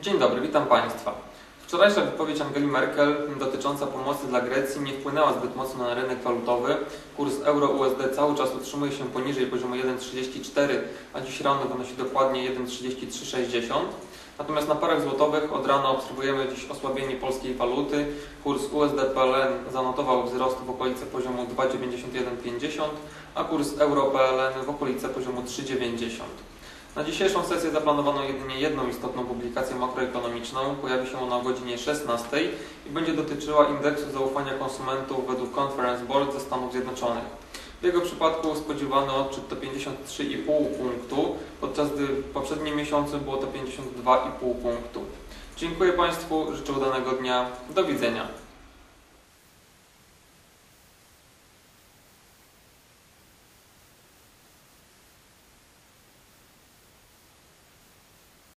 Dzień dobry, witam Państwa. Wczorajsza wypowiedź Angeli Merkel dotycząca pomocy dla Grecji nie wpłynęła zbyt mocno na rynek walutowy. Kurs euro-USD cały czas utrzymuje się poniżej poziomu 1,34, a dziś rano wynosi dokładnie 1,3360. Natomiast na parach złotowych od rana obserwujemy dziś osłabienie polskiej waluty. Kurs USD-PLN zanotował wzrost w okolice poziomu 2,9150, a kurs euro-PLN w okolice poziomu 3,90. Na dzisiejszą sesję zaplanowano jedynie jedną istotną publikację makroekonomiczną. Pojawi się ona o godzinie 16 i będzie dotyczyła indeksu zaufania konsumentów według Conference Board ze Stanów Zjednoczonych. W jego przypadku spodziewany odczyt to 53,5 punktu, podczas gdy w poprzednim miesiącu było to 52,5 punktu. Dziękuję Państwu, życzę udanego dnia, do widzenia.